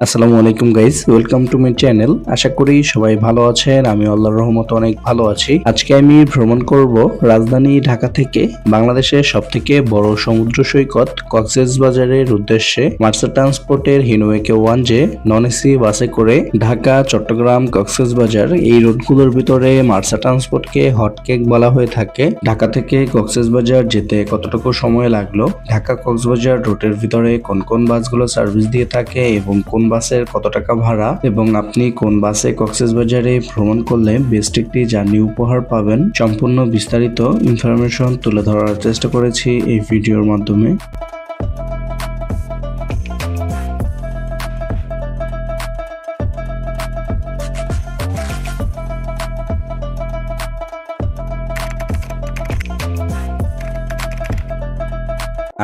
আসসালামু আলাইকুম guys welcome to my channel আশা করি সবাই ভালো আছেন। আমি আল্লাহর রহমত অনেক ভালো আছি। আজকে আমি ভ্রমণ করব রাজধানী ঢাকা থেকে বাংলাদেশের সব থেকে বড় সমুদ্র সৈকত কক্সেস বাজারের উদ্দেশ্যে মার্সা ট্রান্সপোর্টের হিনোয়েকে ওয়ান জে নন এসি বাসে করে ঢাকা, চট্টগ্রাম, কক্সেস বাজার এই রুটগুলোর ভিতরে মার্সা ট্রান্সপোর্টকে হটকেক বলা হয়ে থাকে। ঢাকা থেকে কক্সেস বাজার যেতে কতটুকু সময় লাগল? ঢাকা কক্সবাজার রুটের ভিতরে কোন কোন বাসগুলো সার্ভিস দিয়ে থাকে এবং কোন বাসের কত টাকা ভাড়া এবং আপনি কোন বাসে কক্সেস বাজারে ভ্রমণ করলে বেস্ট একটি জার্নি উপহার পাবেন, সম্পূর্ণ বিস্তারিত ইনফরমেশন তুলে ধরার চেষ্টা করেছি এই ভিডিওর মাধ্যমে।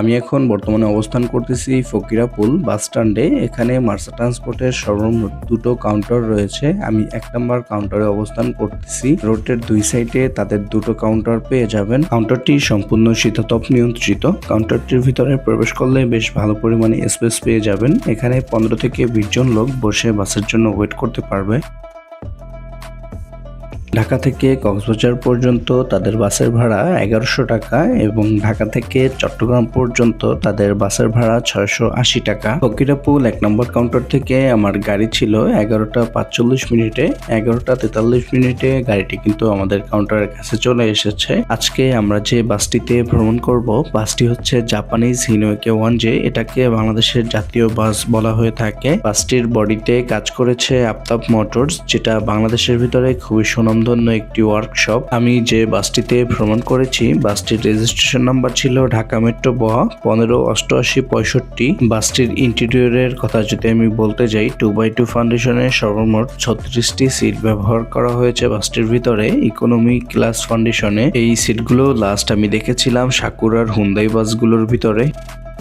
আমি এখন বর্তমানে অবস্থান করতেছি ফকিরাপুল বাস স্ট্যান্ডে। এখানে মার্সা ট্রান্সপোর্টের সর্বমোট দুটো কাউন্টার রয়েছে। আমি এক নম্বর কাউন্টারে অবস্থান করতেছি। রোডের দুই সাইডে তাদের দুটো কাউন্টার পেয়ে যাবেন। কাউন্টারটি সম্পূর্ণ শীতাতপ নিয়ন্ত্রিত। কাউন্টারটির ভিতরে প্রবেশ করলে বেশ ভালো পরিমাণে স্পেস পেয়ে যাবেন। এখানে পনেরো থেকে বিশ জন লোক বসে বাসের জন্য ওয়েট করতে পারবে। ঢাকা থেকে কক্সবাজার পর্যন্ত তাদের বাসের ভাড়া এগারোশো টাকা এবং ঢাকা থেকে চট্টগ্রাম পর্যন্ত তাদের বাসের ভাড়া ছয়শো আশি টাকা। ফকিরাপুল এক নম্বর কাউন্টার থেকে আমার গাড়ি ছিল এগারোটা পাঁচচল্লিশ মিনিটে, এগারোটা তেতাল্লিশ মিনিটে গাড়িটি কিন্তু আমাদের কাউন্টারের কাছে চলে এসেছে। আজকে আমরা যে বাসটিতে ভ্রমণ করব, বাসটি হচ্ছে জাপানিজ হিনোকে ওয়ান জে, এটাকে বাংলাদেশের জাতীয় বাস বলা হয়ে থাকে। বাসটির বডিতে কাজ করেছে আফতাব মোটরস, যেটা বাংলাদেশের ভিতরে খুবই সুনামধন্য একটি ওয়ার্কশপ আমি যে বাসটিতে ভ্রমণ করেছি, বাসটির রেজিস্ট্রেশন নাম্বার ছিল ঢাকা মেট্রো ব, পনেরো অষ্টআশি পঁয়ষট্টি। বাসটির ইন্টেরিয়রের কথা যদি আমি বলতে যাই টু বাই টু ফাউন্ডেশনের সর্বমোট ছত্রিশটি সিট ব্যবহার করা হয়েছে বাসটির ভিতরে। ইকোনমি ক্লাস ফাউন্ডেশনে এই সিটগুলো লাস্ট আমি দেখেছিলাম সাকুরার হুন্দাই বাসগুলোর ভিতরে।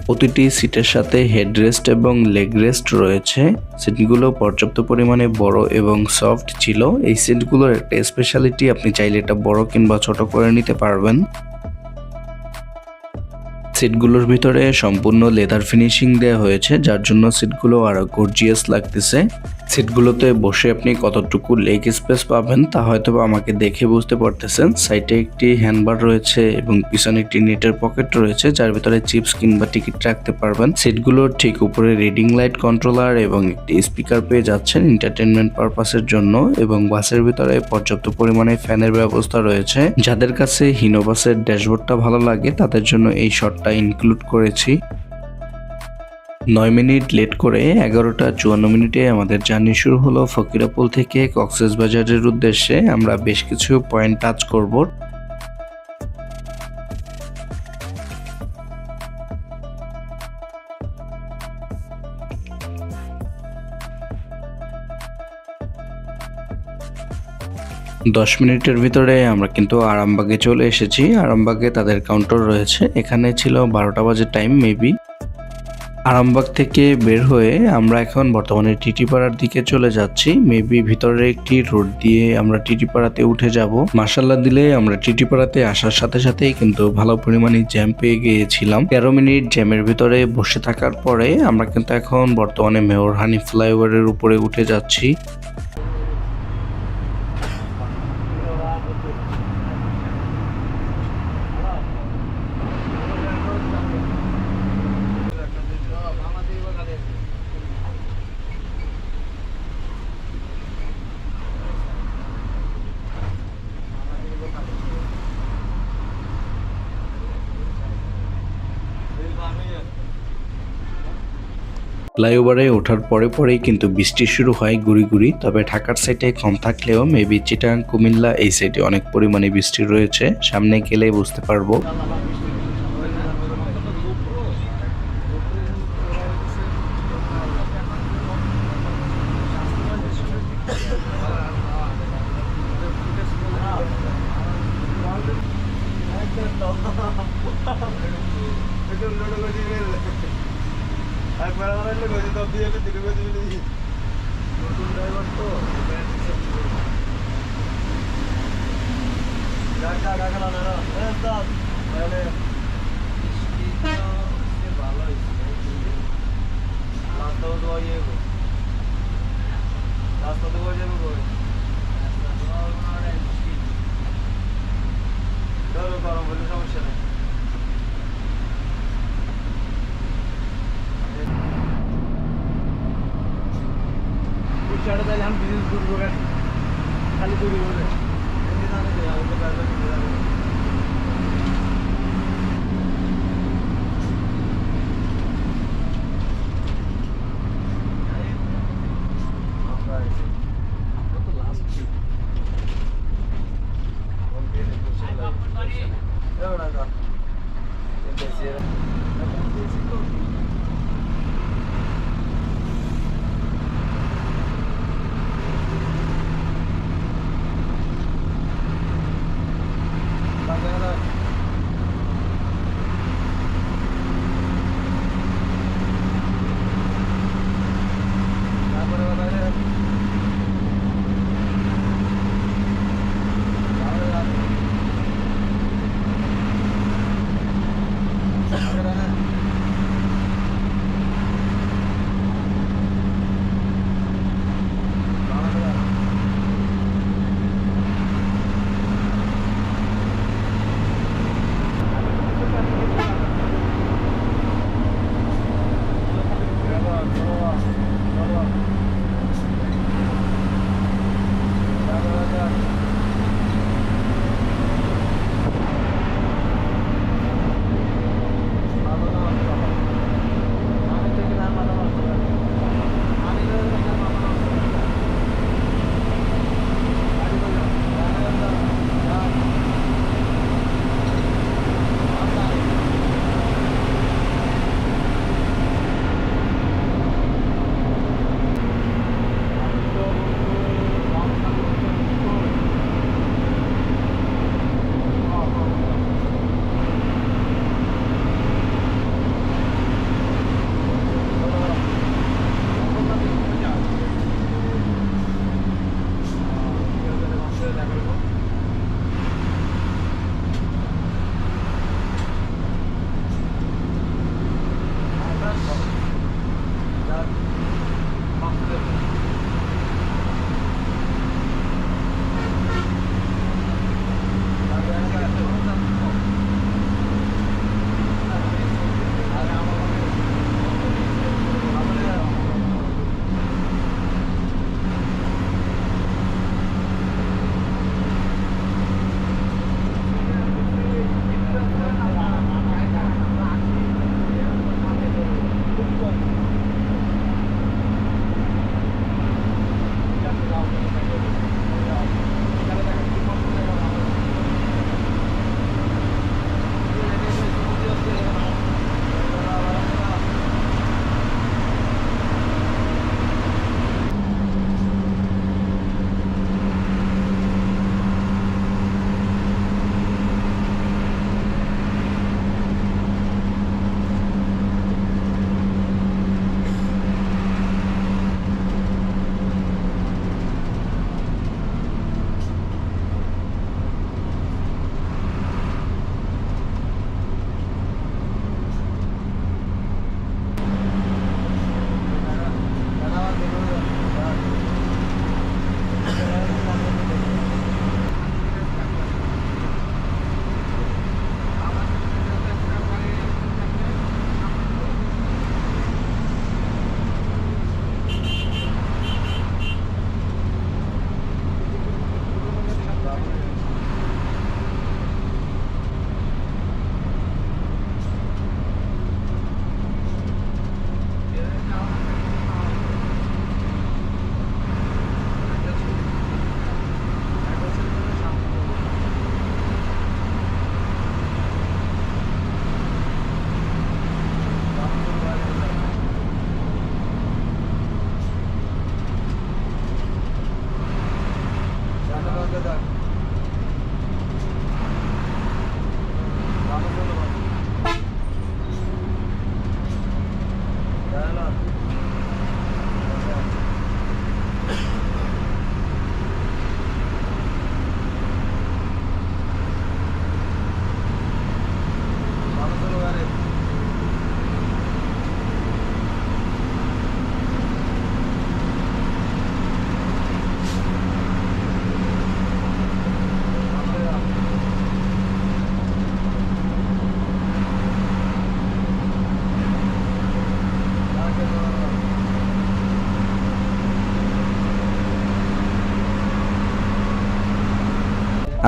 প্রতিটি সিটের সাথে হেডরেস্ট এবং লেগ রেস্ট রয়েছে। সিটগুলো পর্যাপ্ত পরিমাণে বড় এবং সফট ছিল। এই সিটগুলোর একটা স্পেশালিটি আপনি চাইলে এটা বড় কিংবা ছোট করে নিতে পারবেন। সিটগুলোর ভিতরে সম্পূর্ণ লেদার ফিনিশিং দেওয়া হয়েছে, যার জন্য সিটগুলো আরও গর্জিয়াস লাগতেছে। সিটগুলোতে বসে আপনি কতটুকু লেগ স্পেস পাবেন তা হয়তো আমাকে দেখে বুঝতে পারতেছেন। সাইডে একটি হ্যান্ডবার রয়েছে এবং পিছনে একটি নেটের পকেট রয়েছে, যার ভিতরে চিপস কিংবা টিকিট রাখতে পারবেন। সিটগুলোর ঠিক উপরে রিডিং লাইট কন্ট্রোলার এবং একটি স্পিকার পেয়ে যাচ্ছেন এন্টারটেনমেন্ট পারপাসের জন্য এবং বাসের ভিতরে পর্যাপ্ত পরিমাণে ফ্যানের ব্যবস্থা রয়েছে। যাদের কাছে হিনো বাসের ড্যাশবোর্ডটা ভালো লাগে, তাদের জন্য এই শটটা ইনক্লুড করেছি। নয় মিনিট লেট করে এগারোটা চুয়ান্ন মিনিটে আমাদের জার্নি শুরু হলো ফকিরাপুল থেকে কক্সেস বাজারের উদ্দেশ্যে। আমরা বেশ কিছু পয়েন্ট টাচ করব। দশ মিনিটের ভিতরে আমরা কিন্তু আরামবাগে চলে এসেছি। আরামবাগে তাদের কাউন্টার রয়েছে। এখানে ছিল বারোটা বাজে টাইম মেবি আরামবাগ থেকে বের হয়ে আমরা এখন বর্তমানে টিটিপাড়ার দিকে চলে যাচ্ছি। মেবি ভিতরে একটি রোড দিয়ে আমরা টিটিপাড়াতে উঠে যাব। মার্শাল্লা দিলে আমরা টিটিপাড়াতে আসার সাথে সাথেই কিন্তু ভালো পরিমাণে জ্যাম পেয়ে গিয়েছিলাম। তেরো মিনিট জ্যামের ভিতরে বসে থাকার পরে আমরা কিন্তু এখন বর্তমানে মেয়র হানি ফ্লাইওভারের উপরে উঠে যাচ্ছি। ফ্লাইওভারে ওঠার পরে পরেই কিন্তু বৃষ্টি শুরু হয় গুড়ি গুড়ি, তবে ঢাকার সাইডে কম থাকলেও মেবি চিটাং, কুমিল্লা এই সাইডে অনেক পরিমাণে বৃষ্টি রয়েছে। সামনে গেলে বুঝতে পারব একবার আমার এলো গজি তো দিয়ে এলো দিলে গজি দিলে নতুন ড্রাইভার তো ঢাকা ঢাকা না না দাদা তাহলে ভালো হয়েছে লাস্ট তো ইয়ে রাস্তাতে বই যাবে কই ধরো গরম হলে সমস্যা নেই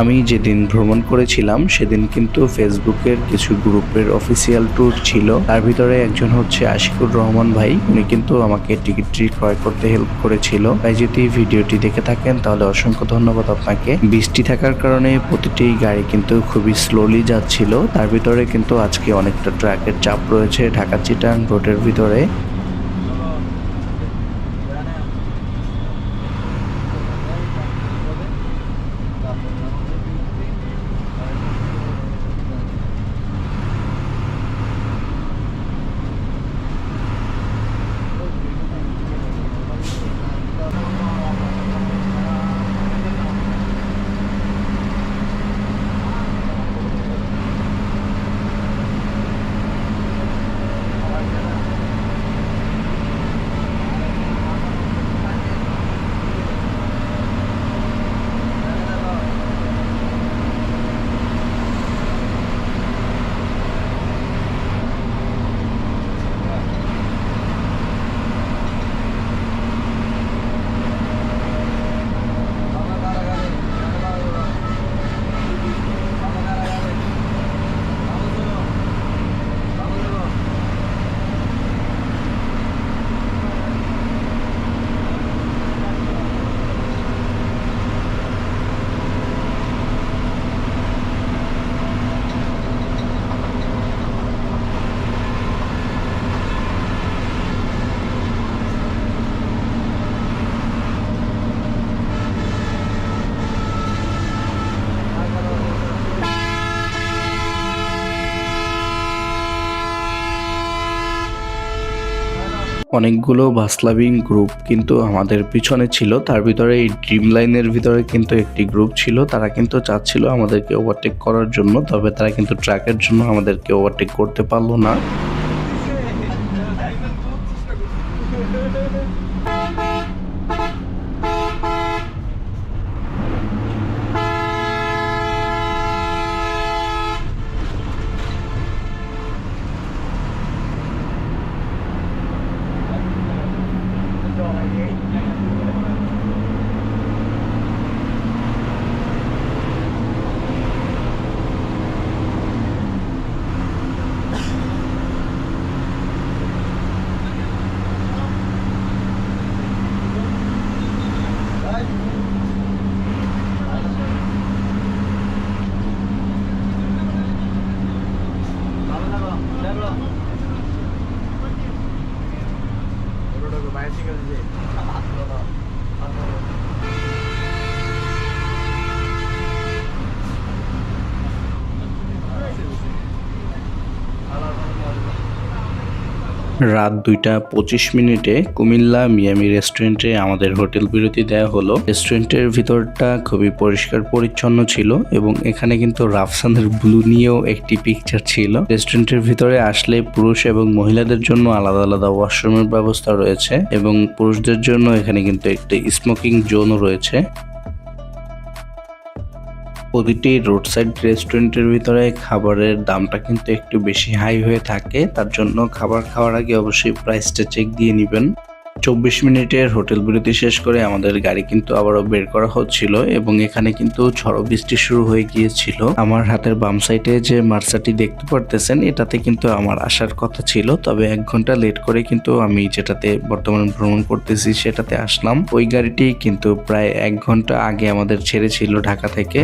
আমি যেদিন ভ্রমণ করেছিলাম, সেদিন কিন্তু ফেসবুকের কিছু গ্রুপের অফিসিয়াল ট্যুর ছিল। তার ভিতরে একজন হচ্ছে আশিকুর রহমান ভাই, উনি কিন্তু আমাকে টিকিটটি ক্রয় করতে হেল্প করেছিল। তাই যদি ভিডিওটি দেখে থাকেন, তাহলে অসংখ্য ধন্যবাদ আপনাকে। বৃষ্টি থাকার কারণে প্রতিটি গাড়ি কিন্তু খুবই স্লোলি যাচ্ছিল। তার ভিতরে কিন্তু আজকে অনেকটা ট্রাকের চাপ রয়েছে ঢাকা চিটাং রোডের ভিতরে। অনেকগুলো বাসলাভিং গ্রুপ কিন্তু আমাদের পিছনে ছিল। তার ভিতরে এই ড্রিম লাইনের ভিতরে কিন্তু একটি গ্রুপ ছিল। তারা কিন্তু চাচ্ছিল আমাদেরকে ওভারটেক করার জন্য, তবে তারা কিন্তু ট্র্যাকের জন্য আমাদেরকে ওভারটেক করতে পারল না বাইসাইকেল দিয়ে রাত দুইটা পঁচিশ মিনিটে কুমিল্লা মিয়ামি রেস্টুরেন্টে আমাদের হোটেল বিরতি দেওয়া হলো। রেস্টুরেন্টের ভিতরটা খুবই পরিষ্কার পরিচ্ছন্ন ছিল এবং এখানে কিন্তু রাফসানের ব্লু নিয়েও একটি পিকচার ছিল। রেস্টুরেন্টের ভিতরে আসলে পুরুষ এবং মহিলাদের জন্য আলাদা আলাদা ওয়াশরুমের ব্যবস্থা রয়েছে এবং পুরুষদের জন্য এখানে কিন্তু একটি স্মোকিং জোনও রয়েছে। প্রতিটি রোড সাইড রেস্টুরেন্টের ভিতরে খাবারের দামটা কিন্তু একটু বেশি হাই হয়ে থাকে। তার জন্য খাবার খাওয়ার আগে অবশ্যই প্রাইসটা চেক দিয়ে নেবেন। চব্বিশ মিনিটের হোটেল বিরতি শেষ করে আমাদের গাড়ি কিন্তু আবারও বের করা হচ্ছিল এবং এখানে কিন্তু ঝড় বৃষ্টি শুরু হয়ে গিয়েছিল। আমার হাতের বাম সাইডে যে মার্সাটি দেখতে পারতেছেন, এটাতে কিন্তু আমার আসার কথা ছিল, তবে এক ঘণ্টা লেট করে কিন্তু আমি যেটাতে বর্তমানে ভ্রমণ করতেছি সেটাতে আসলাম। ওই গাড়িটি কিন্তু প্রায় এক ঘণ্টা আগে আমাদের ছেড়েছিল ঢাকা থেকে।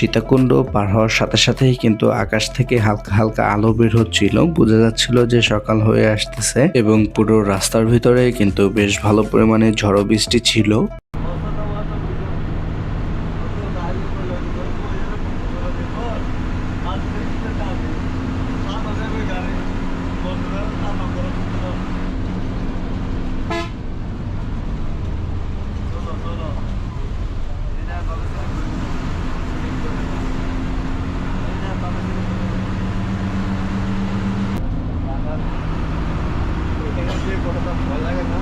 সীতাকুণ্ড পার হওয়ার সাথে সাথেই কিন্তু আকাশ থেকে হালকা হালকা আলো বের হচ্ছিল। বোঝা যাচ্ছিল যে সকাল হয়ে আসতেছে এবং পুরো রাস্তার ভিতরে কিন্তু বেশ ভালো পরিমাণে ঝড়ো বৃষ্টি ছিল। ভয় লাগে না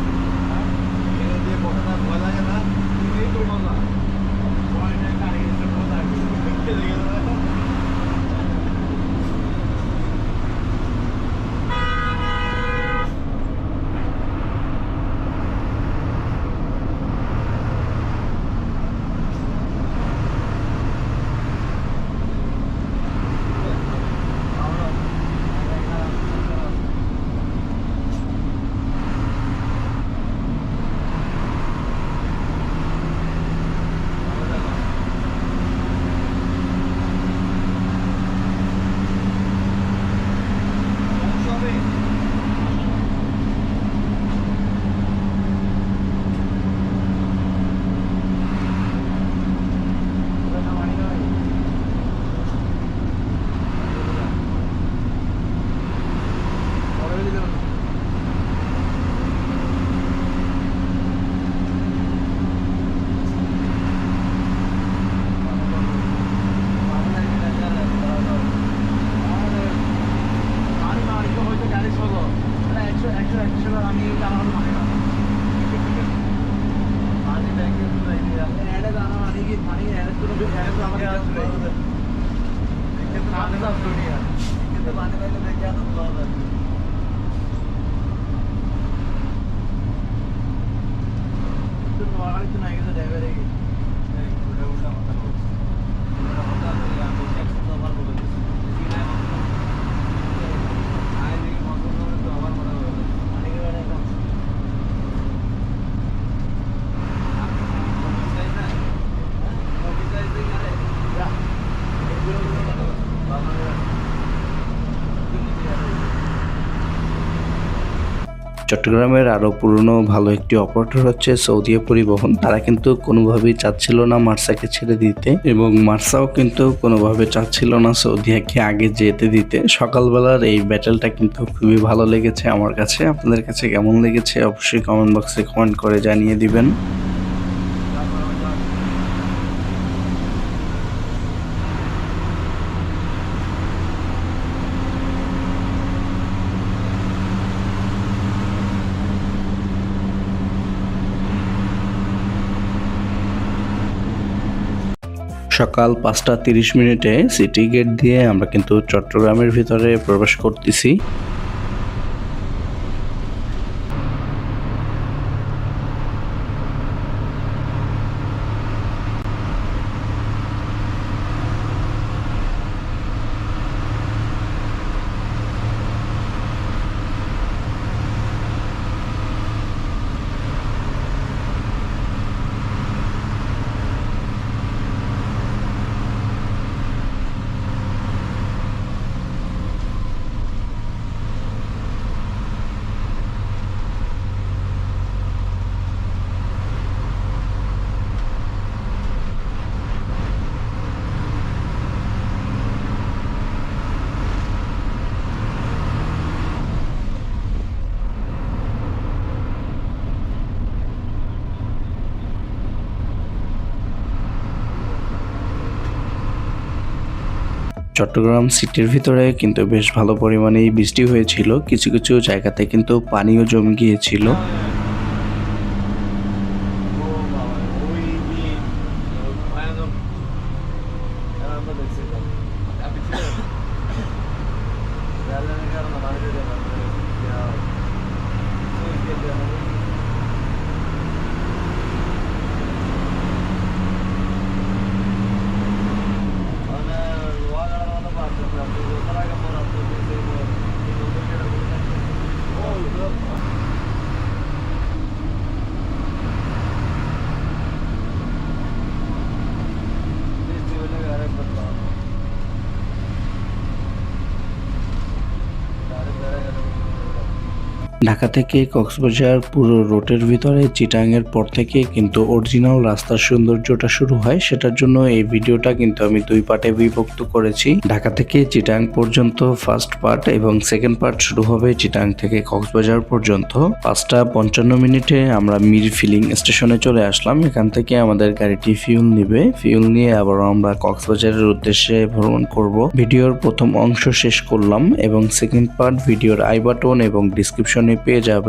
Bende de Antonio. Şimdi bende böyle mekanı bulalım. Şimdi bu ağaçın ayıda devre gitti. Burada burada bakalım. Burada bakalım yani. চট্টগ্রামের আরও পুরনো ভালো একটি অপারেটর হচ্ছে সৌদিয়া পরিবহন। তারা কিন্তু কোনোভাবেই চাচ্ছিল না মার্সাকে ছেড়ে দিতে এবং মার্সাও কিন্তু কোনোভাবে চাচ্ছিল না সৌদিয়াকে আগে যেতে দিতে। সকালবেলার এই ব্যাটেলটা কিন্তু খুবই ভালো লেগেছে আমার কাছে। আপনাদের কাছে কেমন লেগেছে অবশ্যই কমেন্ট বক্সে কমেন্ট করে জানিয়ে দিবেন। সকাল পাঁচটা তিরিশ মিনিটে সিটি গেট দিয়ে আমরা কিন্তু চট্টগ্রামের ভিতরে প্রবেশ করতেছি। চট্টগ্রাম সিটির ভিতরে কিন্তু বেশ ভালো পরিমাণেই বৃষ্টি হয়েছিল। কিছু কিছু জায়গাতে কিন্তু পানিও জমে গিয়েছিল। ঢাকা থেকে কক্সবাজার পুরো রোডের ভিতরে, চিটাংয়ের পর থেকে কিন্তু অরিজিনাল রাস্তার সৌন্দর্যটা শুরু হয়। সেটার জন্য এই ভিডিওটা কিন্তু আমি দুই পার্টে বিভক্ত করেছি। ঢাকা থেকে চিটাং পর্যন্ত ফার্স্ট পার্ট এবং সেকেন্ড পার্ট শুরু হবে চিটাং থেকে কক্সবাজার পর্যন্ত। পাঁচটা পঞ্চান্ন মিনিটে আমরা মির ফিলিং স্টেশনে চলে আসলাম। এখান থেকে আমাদের গাড়িটি ফিউল নিবে। ফিউল নিয়ে আবার আমরা কক্সবাজারের উদ্দেশ্যে ভ্রমণ করব। ভিডিওর প্রথম অংশ শেষ করলাম এবং সেকেন্ড পার্ট ভিডিওর আই বাটন এবং ডিসক্রিপশনে पे जा